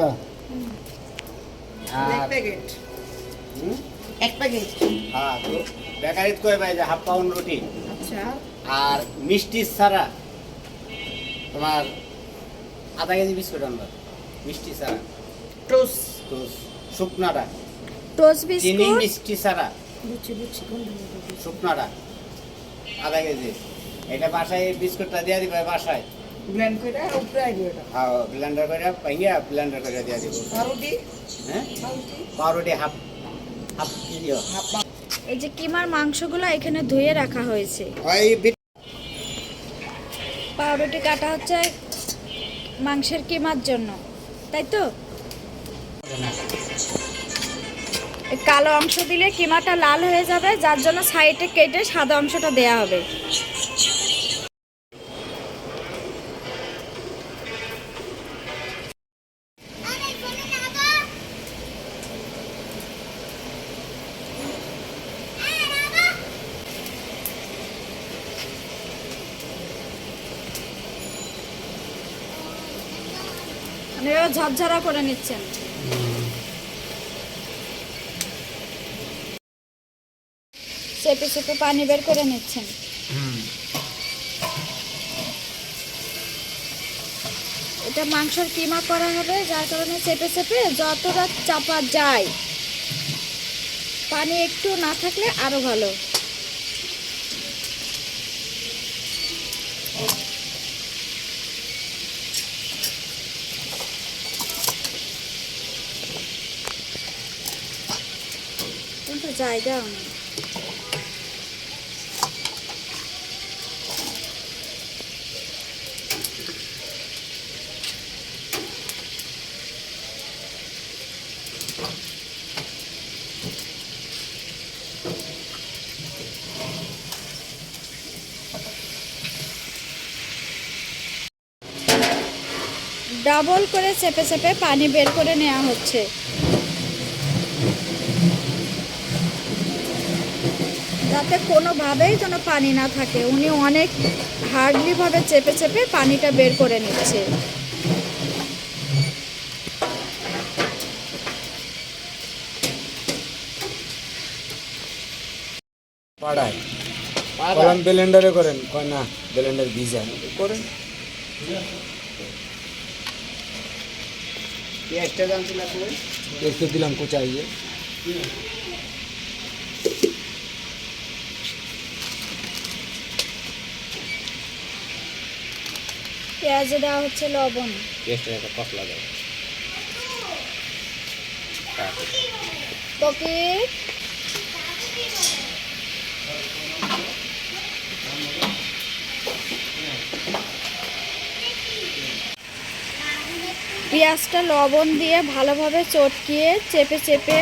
দিবা এক আর প্যাকেট। হুম? এক প্যাকেট। হ্যাঁ তো বেকারিত কয় ভাই? যে হাফ পাউন্ড রুটি। আচ্ছা। আর মিষ্টি ছাড়া তোমার আধা কেজি বিস্কুট আনবা। মিষ্টি ছাড়া। টোস। তো শুকনাটা। টোস্ট চিনি মিষ্টি ছাড়া। বুঝছি বুঝছি শুকনাটা। আধা কেজি। এটা বাসায় বিস্কুটটা দিয়ে দিবে বাসায়। ব্লেন্ড করে উপরে আইবে ওটা হ্যাঁ ব্লেন্ডার করে পাইয়া ব্লেন্ডার করে দিয়ে দিব। পাউরুটি? হ্যাঁ? পাউরুটি? হাফ হাফ এই যে কিমার মাংসগুলো এখানে ধুয়ে রাখা হয়েছে। পাউরুটি কাটা হচ্ছে মাংসের কিমার জন্য তাই তো? কালো অংশ দিলে কিমাটা লাল হয়ে যাবে যার জন্য সাইডে কেটে সাদা অংশটা দেয়া হবে। ঝরঝরা করে নিচ্ছেন। চেপে চেপে পানি বের করে নিচ্ছেন। এটা মাংসের কিমা করা হবে যার কারণে চেপে চেপে যতটা চাপা যায় পানি একটু না থাকলে আরও ভালো কিন্তু জায়গাও নেই ডাবল করে চেপে চেপে পানি বের করে নেওয়া হচ্ছে। যাতে কোনোভাবেই যেন পানি না থাকে। উনি অনেক হার্ডলিভাবে চেপে চেপে পানিটা বের করে নিচ্ছে। পাড়ায়। কলম ব্লেন্ডারে করেন। কয় না ব্লেন্ডার ভিজা। করেন। পেঁয়াজটা দাম ছিল দিলাম কোচাইয়ে পেঁয়াজে দেওয়া হচ্ছে লবণ। পেঁয়াজটা একটা কসলা দাও। তোকে পেঁয়াজটা লবণ দিয়ে ভালোভাবে চটকিয়ে চেপে চেপে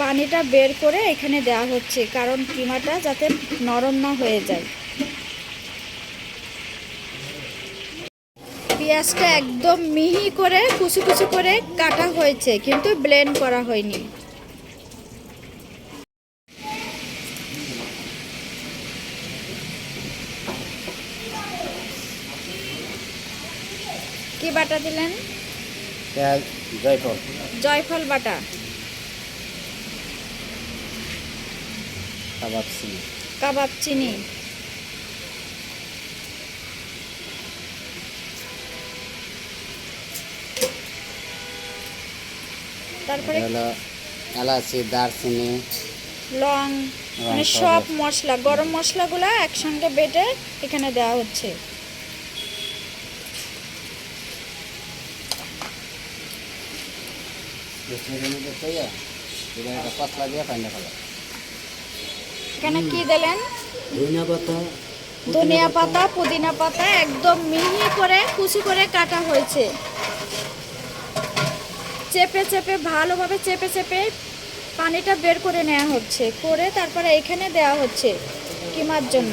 পানিটা বের করে এখানে দেওয়া হচ্ছে কারণ কিমাটা যাতে নরম না হয়ে যায়। পেঁয়াজটা একদম মিহি করে কুচি কুচি করে কাটা হয়েছে কিন্তু ব্লেন্ড করা হয়নি। কি বাটা দিলেন? জয়ফল। জয়ফল বাটা। কাবাব চিনি। কাবাব চিনি। তারপরে হলো এলাচি দারচিনি লং মানে সব। মশলা গরম মশলাগুলো একসঙ্গে বেটে এখানে দেওয়া হচ্ছে। ফেলা এখানে কি দিলেন? ধনিয়া পাতা ধনিয়া পাতা পুদিনা পাতা একদম মিহি করে কুচি করে কাটা হয়েছে। চেপে চেপে, ভালোভাবে চেপে চেপে পানিটা বের করে নেওয়া হচ্ছে। করে তারপরে এখানে দেওয়া হচ্ছে কিমার জন্য।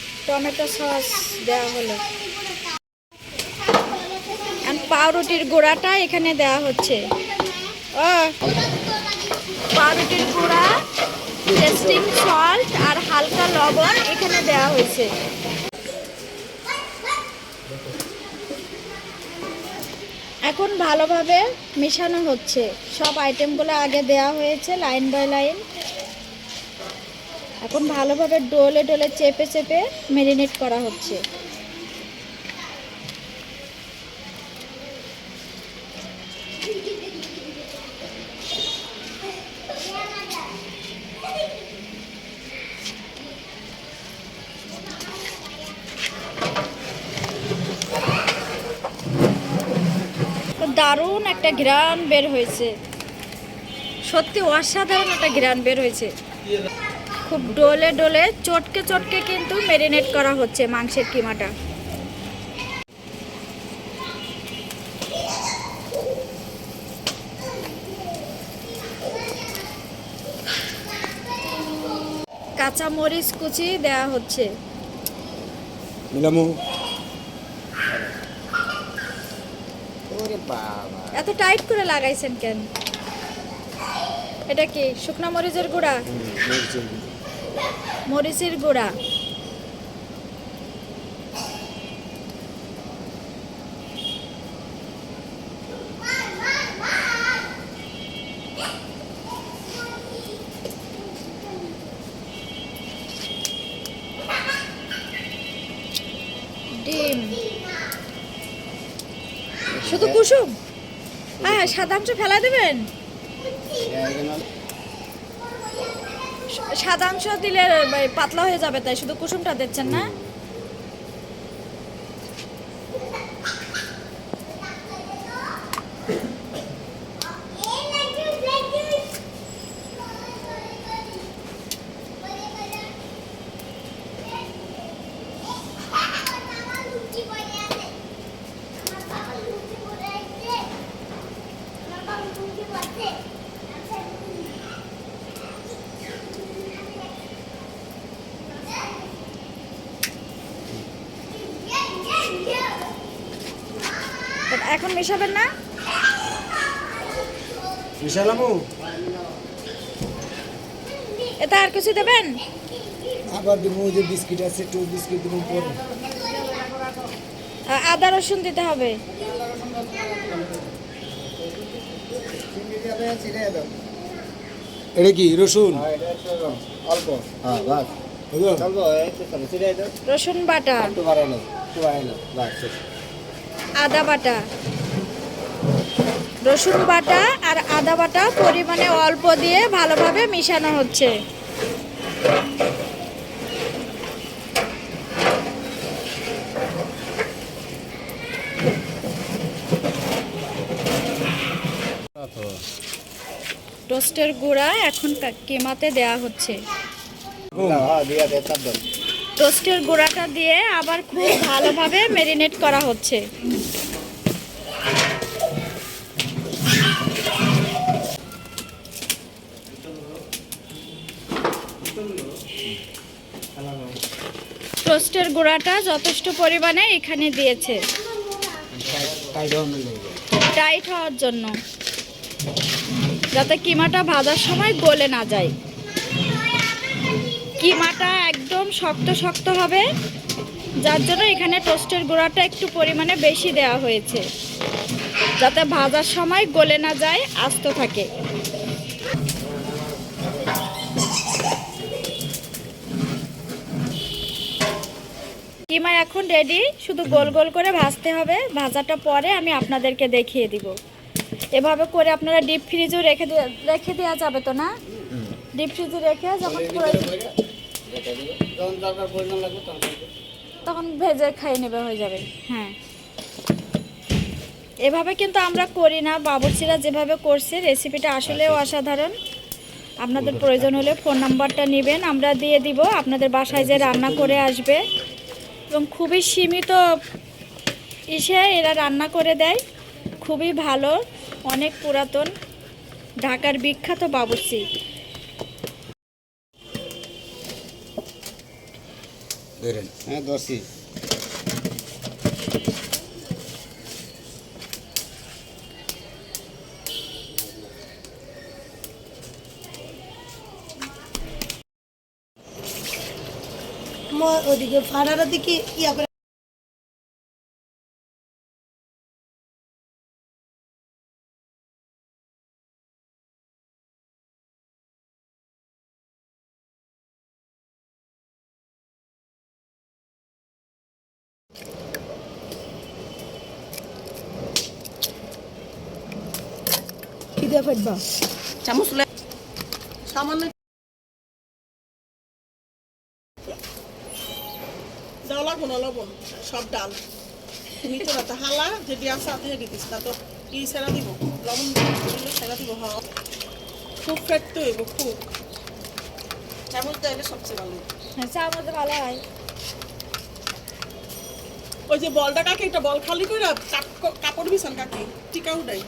টমেটো সস দেওয়া হলো। পাউরুটির গুঁড়াটা এখানে দেওয়া হচ্ছে। পাউরুটির গুঁড়া, টেস্টিং সল্ট আর হালকা লবণ এখানে দেওয়া হয়েছে। এখন ভালোভাবে মেশানো হচ্ছে। সব আইটেমগুলো আগে দেওয়া হয়েছে লাইন বাই লাইন এখন ভালোভাবে ডোলে ডোলে চেপে চেপে ম্যারিনেট করা হচ্ছে। দারুণ একটা ঘ্রাণ বের হয়েছে। সত্যি অসাধারণ একটা ঘ্রাণ বের হয়েছে। খুব ডোলে ডোলে চটকে চটকে কিন্তু মেরিনেট করা হচ্ছে মাংসের কিমাটা। কাঁচা মরিচ কুচি দেয়া হচ্ছে। মিলামু। ওরে বাবা। এত টাইট করে লাগাইছেন কেন? এটা কি শুকনা মরিচের গুঁড়া। মরিচের গুঁড়া। ডিম। শুধু কুসুম? হ্যাঁ সাদাংশ ফেলা দেবেন? সাদাংশ দিলে পাতলা হয়ে যাবে তাই শুধু কুসুমটা দিচ্ছেন না এখন মেশাবেন না? মিশালামু। এতে আর কিছু দেবেন? আবার দেবো যে বিস্কিট আছে একটু বিস্কিট দেবো পরে। আদা রসুন দিতে হবে। এটা কি রসুন? অল্প। হ্যাঁ বাস। রসুন বাটা। আদা বাটা রসুন বাটা আর আদা বাটা পরিমাণে অল্প দিয়ে ভালোভাবে মিশানো হচ্ছে। টোস্টের গুঁড়া এখন কিমাতে দেয়া হচ্ছে। টোস্টের গুঁড়াটা দিয়ে আবার খুব ভালোভাবে মেরিনেট করা হচ্ছে। টোস্টের গুঁড়াটা যথেষ্ট পরিমাণে এখানে দিয়েছে। টাইট হওয়ার জন্য। যাতে কিমাটা ভাজার সময় গলে না যায়। কিমাটা একদম শক্ত শক্ত হবে। যার জন্য এখানে টোস্টের গুঁড়াটা একটু পরিমাণে বেশি দেওয়া হয়েছে। যাতে ভাজার সময় গলে না যায়, আস্ত থাকে। কিমা এখন রেডি শুধু গোল গোল করে ভাজতে হবে। ভাজাটা পরে আমি আপনাদেরকে দেখিয়ে দিব। এভাবে করে আপনারা ডিপ ফ্রিজেও রেখে রেখে দেওয়া যাবে তো না? ডিপ ফ্রিজে রেখে যখন তখন তখন ভেজে খাই নেবে হয়ে যাবে। হ্যাঁ। এভাবে কিন্তু আমরা করি না। বাবুর্চিরা যেভাবে করছে রেসিপিটা আসলেও অসাধারণ। আপনাদের প্রয়োজন হলে ফোন নাম্বারটা নেবেন আমরা দিয়ে দিব। আপনাদের বাসায় যে রান্না করে আসবে এবং খুবই সীমিত ইসে এরা রান্না করে দেয়। খুবই ভালো অনেক পুরাতন ঢাকার বিখ্যাত বাবুসি ধরেন। হ্যাঁ তোমার ওদিকে ফাড়ার দিকে ইয়া করে। চামচ লে সামান্য দেওয়া লাগবো না লবণ সব ডাল। তুমি তো রাতে হালা যদি আছে আতে হেঁটে দিস না তো কি সেরা দিব? লবণ দিলে সেরা দিব হ্যাঁ খুব ফেটতে হইব খুব। চামচ দিলে সবচেয়ে ভালো হ্যাঁ চা মধ্যে ভালো হয়। ওই যে বলটা কাকে একটা বল খালি করে কাপ- কাপড় বিছান কাকে টিকা উঠাই